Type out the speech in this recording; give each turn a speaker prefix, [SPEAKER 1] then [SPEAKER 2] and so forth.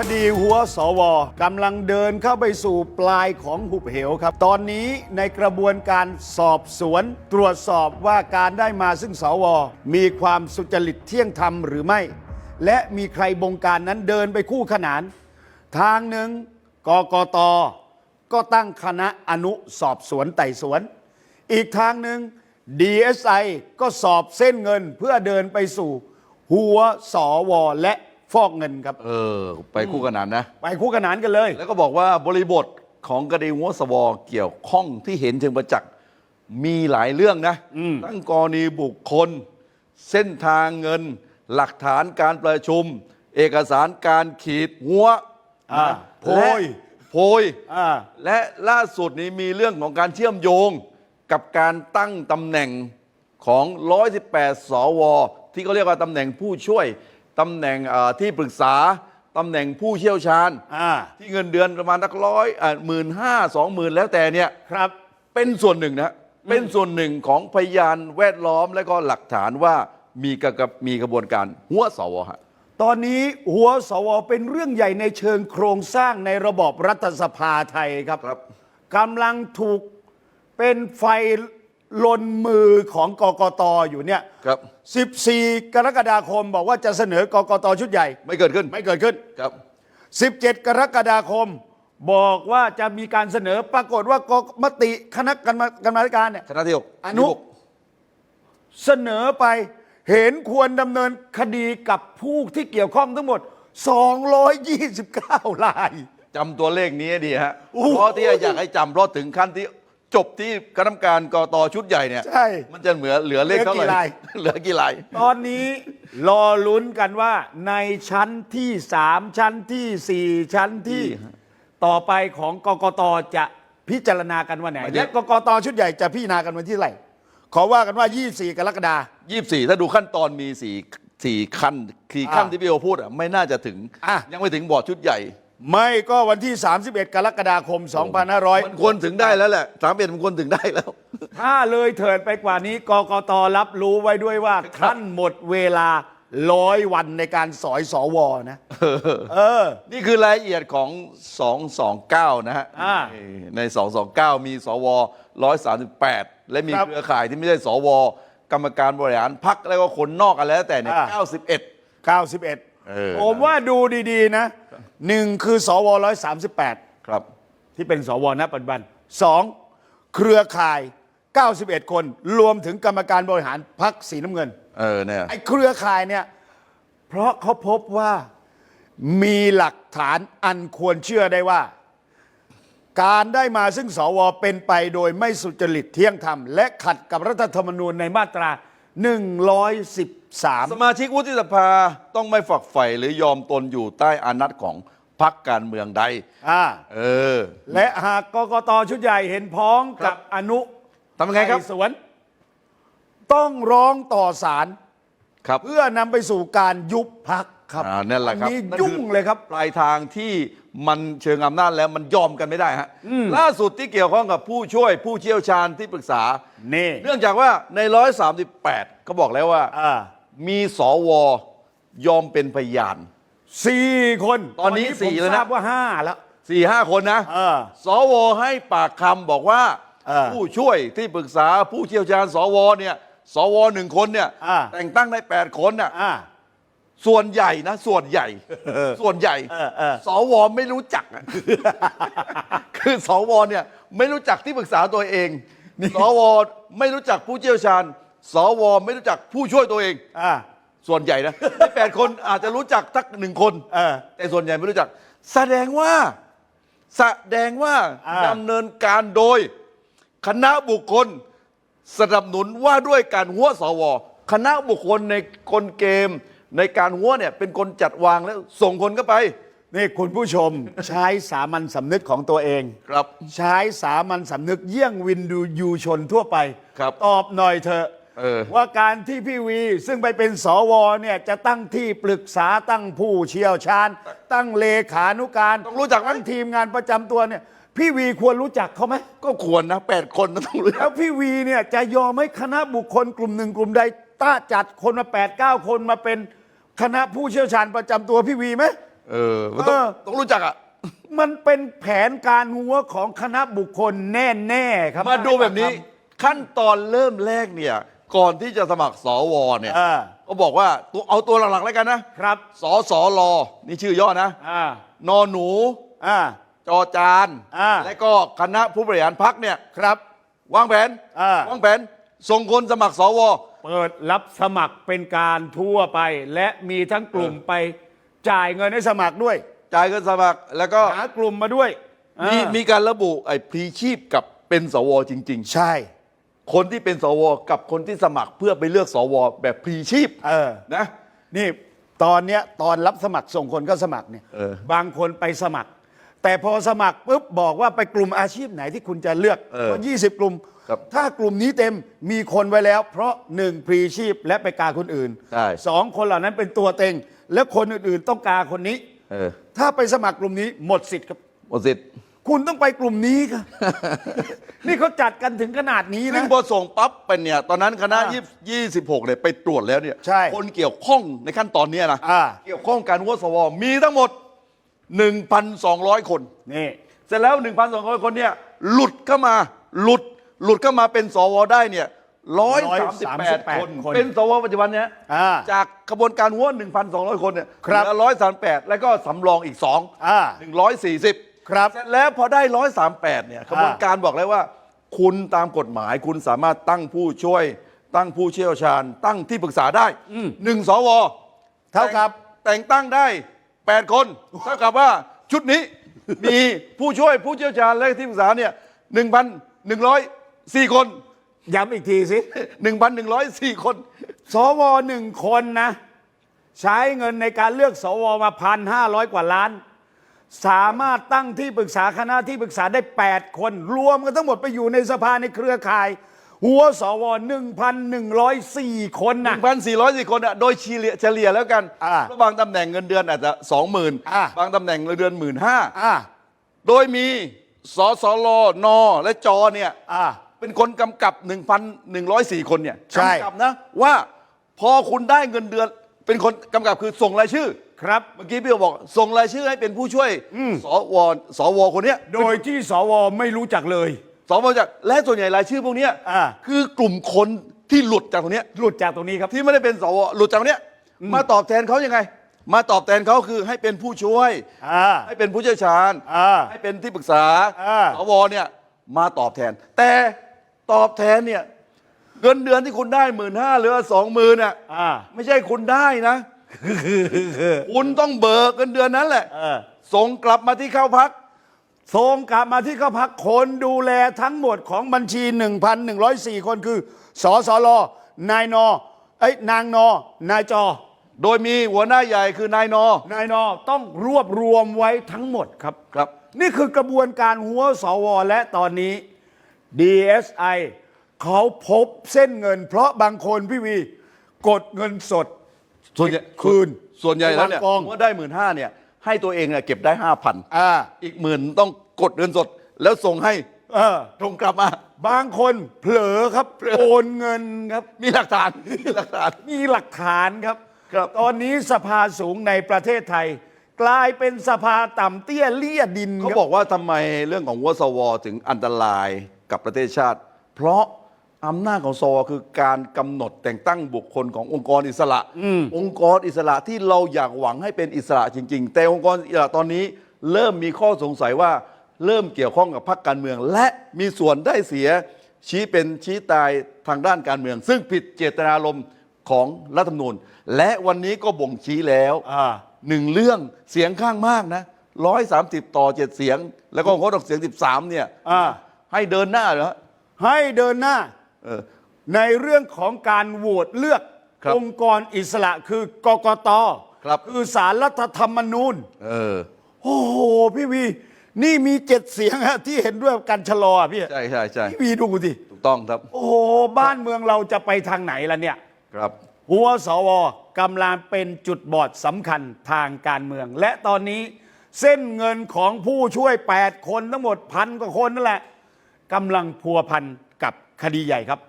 [SPEAKER 1] คดีหัวสวกำลังเดินเข้าไปสู่ปลายของหุบเหวครับ ตอนนี้ในกระบวนการสอบสวน ตรวจสอบว่าการได้มาซึ่งสว มีความสุจริตเที่ยงธรรมหรือไม่ และมีใครบงการนั้นเดินไปคู่ขนาน ทางหนึ่งกกตก็ตั้งคณะอนุสอบสวนไต่สวน อีกทางหนึ่ง DSI ก็สอบเส้นเงินเพื่อเดินไปสู่ หัวสวและ ฟอกเงินครับ
[SPEAKER 2] เออ ไปคู่ขนานนะ
[SPEAKER 1] ไปคู่ขนานกันเลย
[SPEAKER 2] แล้วก็บอกว่าบริบทของคดีหัวสวเกี่ยวข้องที่เห็นเชิงประจักษ์มีหลายเรื่องนะ ตั้งกรณีบุคคล เส้นทางเงิน หลักฐานการประชุม เอกสารการขีดหัว
[SPEAKER 1] อ่า
[SPEAKER 2] นะ
[SPEAKER 1] โพย
[SPEAKER 2] และโพย
[SPEAKER 1] อ่า
[SPEAKER 2] และล่าสุดนี้มีเรื่องของการเชื่อมโยงกับการตั้งตำแหน่งของ 118 สว ที่เขาเรียกว่าตำแหน่งผู้ช่วย ตำแหน่งเอ่อที่ปรึกษาตำแหน่งผู้เชี่ยวชาญ
[SPEAKER 1] อ่า
[SPEAKER 2] ที่เงินเดือนประมาณนักร้อยหมื่นห้าสองหมื่นแล้วแต่เนี่ย
[SPEAKER 1] ครับ
[SPEAKER 2] เป็นส่วนหนึ่งนะเป็นส่วนหนึ่งของพยานแวดล้อมและก็หลักฐานว่ามีกระกับมีกระบวนการหัวสวฮะ
[SPEAKER 1] ตอนนี้หัวสวเป็นเรื่องใหญ่ในเชิงโครงสร้างในระบอบรัฐสภาไทยครับ
[SPEAKER 2] ครับ
[SPEAKER 1] กำลังถูกเป็นไฟ ลนมือของกกตอยู่เนี่ย
[SPEAKER 2] ครับ
[SPEAKER 1] 14 กรกฎาคมบอกว่าจะเสนอกกตชุดใหญ่
[SPEAKER 2] ไม่เกิดขึ้น
[SPEAKER 1] ไม่เกิดขึ้น
[SPEAKER 2] ครับ
[SPEAKER 1] 17 กรกฎาคม บอกว่าจะมีการเสนอปรากฏว่ากกมติคณะกรรมกรรมาธิการเนี่ย
[SPEAKER 2] คณะที่หก
[SPEAKER 1] อนุ
[SPEAKER 2] ที่หก
[SPEAKER 1] เสนอไปเห็นควรดำเนินคดีกับผู้ที่เกี่ยวข้องทั้งหมด 229ราย
[SPEAKER 2] จำตัวเลขนี้ให้ดีฮะ
[SPEAKER 1] โอ้โห
[SPEAKER 2] เพราะที่อยากให้จำเพราะถึงขั้นที่ จบที่คณะกรรมการกตชุดใหญ่เนี่ย
[SPEAKER 1] ใช่
[SPEAKER 2] มันจะเหลือเหลือเลขเท่าไหร่
[SPEAKER 1] เหลือกี่ลาย
[SPEAKER 2] เหลือกี่ลาย
[SPEAKER 1] ตอนนี้รอลุ้นกันว่าในชั้นที่สามชั้นที่สี่ชั้นที่ต่อไปของกกตจะพิจารณากันวันไหน
[SPEAKER 2] หมายถึง
[SPEAKER 1] และกกตชุดใหญ่จะพิจารณากันวันที่เท่าไหร่ขอว่ากันว่า 24 กรกฎาคม
[SPEAKER 2] ยี่สี่ถ้าดูขั้นตอนมีสี่สี่ขั้นสี่ขั้น
[SPEAKER 1] อ่า
[SPEAKER 2] ที่พี่โอพูดอะไม่น่าจะถึง
[SPEAKER 1] อะ
[SPEAKER 2] ยังไม่ถึงบอร์ดชุดใหญ่
[SPEAKER 1] ไม่ก็วันที่ 31 กรกฎาคม
[SPEAKER 2] มันควรถึงได้แล้วแหละสามเอ็ดมันควรถึงได้แล้ว
[SPEAKER 1] 2500 ถ้าเลยเถิดไปกว่านี้กกตรับรู้ไว้ด้วยว่าท่านหมดเวลาร้อยวันในการสอยสวนะ เออ
[SPEAKER 2] นี่คือรายละเอียดของ 229 นะฮะ
[SPEAKER 1] อ่า
[SPEAKER 2] ใน 229 มีสว 138 และมี
[SPEAKER 1] ครับ
[SPEAKER 2] เครือข่ายที่ไม่ใช่สว กรรมการบริหารพักแล้วก็คนนอกกันแล้วแต่เนี่ย
[SPEAKER 1] อ่า
[SPEAKER 2] 91
[SPEAKER 1] 91
[SPEAKER 2] เออ
[SPEAKER 1] ผมว่าดูดี ๆ นะ หนึ่งคือสว138
[SPEAKER 2] ครับ
[SPEAKER 1] ที่เป็นสวณปัจจุบันสองเครือข่าย 91 คน รวมถึงกรรมการบริหารพักสีน้ำเงิน
[SPEAKER 2] เออเนี่ย
[SPEAKER 1] ไอ้เครือข่ายเนี่ย เพราะเขาพบว่ามีหลักฐานอันควรเชื่อได้ว่า การได้มาซึ่งสวเป็นไปโดยไม่สุจริตเที่ยงธรรม และขัดกับรัฐธรรมนูญในมาตรา 113
[SPEAKER 2] สมาชิกวุฒิสภาต้องไม่ฝักใฝ่หรือยอมตนอยู่ใต้อานัตของพักการเมืองใด
[SPEAKER 1] อ่า
[SPEAKER 2] เออ
[SPEAKER 1] และหากกกตชุดใหญ่เห็นพ้อง
[SPEAKER 2] ครั
[SPEAKER 1] กับบอนุ
[SPEAKER 2] ทำยังไงครับ
[SPEAKER 1] ต่สวน ต้องร้องต่อศาล
[SPEAKER 2] ครับ
[SPEAKER 1] เพื่อนำไปสู่การยุบพักครับ
[SPEAKER 2] อ่านั่นแหละครับ
[SPEAKER 1] อันี้
[SPEAKER 2] นั่นคือ
[SPEAKER 1] ยุ่งเลยครับ
[SPEAKER 2] ปลายทางที่มันเชิงอำนาจแล้วมันยอมกันไม่ได้ฮะล่าสุดที่เกี่ยวข้องกับผู้ช่วยผู้เชี่ยวชาญที่ปรึกษา
[SPEAKER 1] นี่
[SPEAKER 2] เนื่องจากว่าใน 138เขาบอกแล้วว่า
[SPEAKER 1] อ่า
[SPEAKER 2] มีสว ยอมเป็นพยาน
[SPEAKER 1] สี่คน
[SPEAKER 2] ตอนนี้
[SPEAKER 1] ผม
[SPEAKER 2] สี่แล้วนะ
[SPEAKER 1] ทราบว่าห้าแล้ว
[SPEAKER 2] 4ี่ห้าคนนะ
[SPEAKER 1] เออ
[SPEAKER 2] สวให้ปากคำบอกว่า
[SPEAKER 1] เออ
[SPEAKER 2] ผู้ช่วยที่ปรึกษาผู้เชี่ยวชาญสวเนี่ย สวหนึ่งคนเนี่ย
[SPEAKER 1] อ่า
[SPEAKER 2] แต่งตั้งได้8คนน่ะ
[SPEAKER 1] อ่า
[SPEAKER 2] ส่วนใหญ่นะ ส่วนใหญ่ส่วนใหญ่
[SPEAKER 1] เออเออ
[SPEAKER 2] สวไม่รู้จักอะ คือสวเนี่ย ไม่รู้จักที่ปรึกษาตัวเองสวไม่รู้จักผู้เชี่ยวชาญ สวไม่รู้จักผู้ช่วยตัวเอง
[SPEAKER 1] อ่า
[SPEAKER 2] ส่วนใหญ่นะ ในแปดคนอาจจะรู้จักทักหนึ่งคน
[SPEAKER 1] เออ
[SPEAKER 2] แต่ส่วนใหญ่ไม่รู้จัก แสดงว่า แสดงว่า
[SPEAKER 1] อ่า
[SPEAKER 2] ดำเนินการโดย คณะบุคคล สนับสนุนว่าด้วยการหัวสว คณะบุคคลในคนเกม ในการหัวเนี่ยเป็นคนจัดวางแล้วส่งคนเข้าไป
[SPEAKER 1] นี่คุณผู้ชม ใช้สามัญสำนึกของตัวเอง
[SPEAKER 2] ครับ
[SPEAKER 1] ใช้สามัญสำนึกเยี่ยงวินดูยูชนทั่วไป
[SPEAKER 2] ครับ
[SPEAKER 1] ตอบหน่อยเถอะ
[SPEAKER 2] เออ
[SPEAKER 1] ว่าการที่พี่วี ซึ่งไปเป็นสวเนี่ยจะตั้งที่ปรึกษาตั้งผู้เชี่ยวชาญ ตั้งเลขานุการ
[SPEAKER 2] ต้องรู้จักไหม
[SPEAKER 1] ตั้ง ทีมงานประจำตัวเนี่ย พี่วีควรรู้จักเขาไหม
[SPEAKER 2] ก็ควรนะแปดคนนะต้องรู้
[SPEAKER 1] แล้วพี่วีเนี่ยจะยอมให้คณะบุคคลกลุ่มหนึ่งกลุ่มใดต้าจัดคนมา8ปดเก้าคนมาเป็นคณะผู้เชี่ยวชาญประจำตัวพี่วีไหม
[SPEAKER 2] เออมันต้อง
[SPEAKER 1] เออ
[SPEAKER 2] ต้องรู้จักอะ
[SPEAKER 1] มันเป็นแผนการหัวของคณะบุคคลแน่ๆครับ
[SPEAKER 2] มาดูแบบนี้ขั้นตอนเริ่มแรกเนี่ย ก่อนที่จะสมัครสวเนี่ย
[SPEAKER 1] อ่า
[SPEAKER 2] ก็บอกว่าตัวเอาตัวหลักๆแล้วกันนะครับสสลนี่ชื่อย่อนะ
[SPEAKER 1] อ่าน
[SPEAKER 2] อนหนู
[SPEAKER 1] อ่า
[SPEAKER 2] จอจาน
[SPEAKER 1] อ่า
[SPEAKER 2] และก็คณะผู้บริหารพักเนี่ย
[SPEAKER 1] ครับ
[SPEAKER 2] วางแผน
[SPEAKER 1] อ่า วา
[SPEAKER 2] งแผน ส่งคนสมัครสว
[SPEAKER 1] เปิดรับสมัครเป็นการทั่วไป และมีทั้งกลุ่มไปจ่ายเงินให้สมัครด้วย
[SPEAKER 2] จ่ายเงินสมัคร แล้วก็
[SPEAKER 1] หากลุ่มมาด้วย
[SPEAKER 2] มี
[SPEAKER 1] อ่า
[SPEAKER 2] มีการระบุไอ้พรีชีพกับเป็นสวจริง
[SPEAKER 1] ใช่
[SPEAKER 2] ๆ คนที่เป็นสว กับคนที่สมัครเพื่อไปเลือกสว แบบพรีชีพ
[SPEAKER 1] เออ
[SPEAKER 2] นะ
[SPEAKER 1] นี่ตอนเนี้ยตอนรับสมัครส่งคนก็สมัครเนี่ย
[SPEAKER 2] เออ
[SPEAKER 1] บางคนไปสมัคร แต่พอสมัครปุ๊บบอกว่าไปกลุ่มอาชีพไหนที่คุณจะเลือก
[SPEAKER 2] เออ
[SPEAKER 1] ก็20 กลุ่ม
[SPEAKER 2] ครับ
[SPEAKER 1] ถ้ากลุ่มนี้เต็มมีคนไว้แล้ว เพราะหนึ่งพรีชีพและไปกาคนอื่น
[SPEAKER 2] ใช่
[SPEAKER 1] สองคนเหล่านั้นเป็นตัวเต็ง และคนอื่นๆต้องกาคนนี้
[SPEAKER 2] เออ
[SPEAKER 1] ถ้าไปสมัครกลุ่มนี้หมดสิทธิ์ครับ
[SPEAKER 2] หมดสิทธิ์
[SPEAKER 1] คุณต้องไปกลุ่มนี้ครับ นี่เขาจัดกันถึงขนาดนี้
[SPEAKER 2] ซึ่
[SPEAKER 1] นะ
[SPEAKER 2] งพอส่งปั๊บไปเนี่ย ตอนนั้นคณะ
[SPEAKER 1] อ่า
[SPEAKER 2] ยี่ยี่สิบหกเนี่ยไปตรวจแล้วเนี่ย
[SPEAKER 1] ใช่
[SPEAKER 2] คนเกี่ยวข้องในขั้นตอนเนี้ยนะ
[SPEAKER 1] อ่า
[SPEAKER 2] เกี่ยวข้องการหัวสวมีทั้งหมด 1,200 คน
[SPEAKER 1] นี่
[SPEAKER 2] เสร็จแล้ว 1,200 คนเนี่ยหลุดเข้ามาหลุดหลุดเข้ามาเป็นสวได้เนี่ย138 คน
[SPEAKER 1] คน
[SPEAKER 2] เป็นสวปัจจุบันเนี้ย
[SPEAKER 1] อ่า
[SPEAKER 2] จากกระบวนการหัว1,200 คนเนี่ย
[SPEAKER 1] ครับ
[SPEAKER 2] เหลือ138 แล้วก็สำรองอีก 2
[SPEAKER 1] อ่า
[SPEAKER 2] 140
[SPEAKER 1] ครับ
[SPEAKER 2] เสร็จแล้วพอได้ 138 เนี่ยกระบวนการบอกแล้วว่า คุณตามกฎหมายคุณสามารถตั้งผู้ช่วย ตั้งผู้เชี่ยวชาญ ตั้งที่ปรึกษาได้หนึ่งสว
[SPEAKER 1] เท่ากับ
[SPEAKER 2] แต่งตั้งได้ 8 คนเท่ากับว่าชุดนี้มีผู้ช่วยผู้เชี่ยวชาญและที่ปรึกษาเนี่ย1,104 คน
[SPEAKER 1] ย้ำอีกทีสิ
[SPEAKER 2] 1,104 คน
[SPEAKER 1] สวหนึ่งคนนะ ใช้เงินในการเลือกสวมาพันห้าร้อยกว่าล้าน สามารถตั้งที่ปรึกษาคณะที่ปรึกษาได้ 8 คน รวมกันทั้งหมดไปอยู่ในสภาในเครือข่าย หัวสว1,104 คนนะ
[SPEAKER 2] 1,404 คนอะโดยเฉลี่ยเฉลี่ยแล้วกัน
[SPEAKER 1] อ่า
[SPEAKER 2] เพราะบางตำแหน่งเงินเดือนอาจจะ 20,000
[SPEAKER 1] อ่า
[SPEAKER 2] บางตำแหน่งเงินเดือน 15,000
[SPEAKER 1] อ่า
[SPEAKER 2] โดยมีสสลนและจอเนี่ย
[SPEAKER 1] อ่า
[SPEAKER 2] เป็นคนกำกับ 1,104 คนเนี่ย
[SPEAKER 1] ใช่
[SPEAKER 2] กำกับนะ ว่าพอคุณได้เงินเดือนเป็นคนกำกับคือส่งรายชื่อ
[SPEAKER 1] ครับ
[SPEAKER 2] เมื่อกี้พี่บอกส่งรายชื่อให้เป็นผู้ช่วยสวสวคนเนี้ย
[SPEAKER 1] โดยที่สวไม่รู้จักเลย
[SPEAKER 2] สวจากและส่วนใหญ่รายชื่อพวกเนี้ย
[SPEAKER 1] อ่า
[SPEAKER 2] คือกลุ่มคนที่หลุดจากตรงเนี้ย
[SPEAKER 1] หลุดจากตรงนี้ครับ
[SPEAKER 2] ที่ไม่ได้เป็นสวหลุดจากตรงเนี้ยมาตอบแทนเขายังไง มาตอบแทนเขาคือให้เป็นผู้ช่วย
[SPEAKER 1] อ่า
[SPEAKER 2] ให้เป็นผู้เชี่ยวชาญ
[SPEAKER 1] อ่า
[SPEAKER 2] ให้เป็นที่ปรึกษา
[SPEAKER 1] อ่า
[SPEAKER 2] สวเนี่ยมาตอบแทน แต่ตอบแทนเนี่ยเงินเดือนที่คุณได้หมื่นห้าหรือสองหมื่นอะ
[SPEAKER 1] อ่า
[SPEAKER 2] ไม่ใช่คุณได้นะคุณต้องเบิกเงินเดือนนั้นแหละ
[SPEAKER 1] เออ
[SPEAKER 2] ส่งกลับมาที่เข้าพัก
[SPEAKER 1] ส่งกลับมาที่เข้าพักคนดูแลทั้งหมดของบัญชี 1,104 คนคือสสลนายนอเอ้ยนางนอนายจอ
[SPEAKER 2] โดยมีหัวหน้าใหญ่คือนายนอ
[SPEAKER 1] นายนอต้องรวบรวมไว้ทั้งหมดครับ
[SPEAKER 2] ครับ
[SPEAKER 1] นี่คือกระบวนการหัวสวและตอนนี้ DSI เขาพบเส้นเงิน เพราะบางคนพี่วี กดเงินสด
[SPEAKER 2] ส่วนใหญ่
[SPEAKER 1] คืน
[SPEAKER 2] ส่วนใหญ่แล้วเนี่ย
[SPEAKER 1] วางกอง
[SPEAKER 2] เมื่อได้หมื่นห้าเนี่ย ให้ตัวเองเนี่ยเก็บได้ห้าพัน
[SPEAKER 1] อ่า
[SPEAKER 2] อีกหมื่นต้องกดเงินสด แล้วส่งให้
[SPEAKER 1] เออ
[SPEAKER 2] ตรงกลับมา
[SPEAKER 1] บางคนเผลอครับโอนเงินครับ
[SPEAKER 2] มีหลักฐานมีหลักฐาน
[SPEAKER 1] มีหลักฐานครับ
[SPEAKER 2] ครับ
[SPEAKER 1] ตอนนี้สภาสูงในประเทศไทย กลายเป็นสภาต่ำเตี้ยเลี่ยดิน
[SPEAKER 2] เขา
[SPEAKER 1] ครับ
[SPEAKER 2] บอกว่าทำไมเรื่องของวสวถึงอันตรายกับประเทศชาติ เพราะ อำนาจของสวคือการกำหนดแต่งตั้งบุคคลขององค์กรอิสระ องค์กรอิสระที่เราอยากหวังให้เป็นอิสระจริง ๆ แต่องค์กรอิสระตอนนี้ เริ่มมีข้อสงสัยว่าเริ่มเกี่ยวข้องกับพรรคการเมือง และมีส่วนได้เสียชี้เป็นชี้ตายทางด้านการเมือง ซึ่งผิดเจตนารมณ์ของรัฐธรรมนูญ และวันนี้ก็บ่งชี้แล้ว
[SPEAKER 1] อ่า
[SPEAKER 2] หนึ่งเรื่องเสียงข้างมากนะร้อยสามสิบต่อเจ็ดเสียง แล้วก็งดออกเสียงสิบสามเนี่ย
[SPEAKER 1] อ่า
[SPEAKER 2] ให้เดินหน้าเหรอ
[SPEAKER 1] ให้เดินหน้า
[SPEAKER 2] เออ
[SPEAKER 1] ในเรื่องของการโหวตเลือก
[SPEAKER 2] ครับ
[SPEAKER 1] องค์กรอิสระคือกกต
[SPEAKER 2] ครับ
[SPEAKER 1] คือสารรัฐธรรมนูญ
[SPEAKER 2] เออ
[SPEAKER 1] โอ้โห พี่วี นี่มีเจ็ดเสียงฮะที่เห็นด้วยกับการชะลออะพี่
[SPEAKER 2] ใช่ใช่ใช่
[SPEAKER 1] พี่วีดูสิ
[SPEAKER 2] ถูกต้องครับ
[SPEAKER 1] โอ้โห บ้านเมืองเราจะไปทางไหนล่ะเนี่ย
[SPEAKER 2] ครับ
[SPEAKER 1] หัวสวกำลังเป็นจุดบอดสำคัญทางการเมือง และตอนนี้เส้นเงินของผู้ช่วย 8 คนทั้งหมดพันกว่าคนนั่นแหละกำลังพัวพันกับ คดีใหญ่ครับ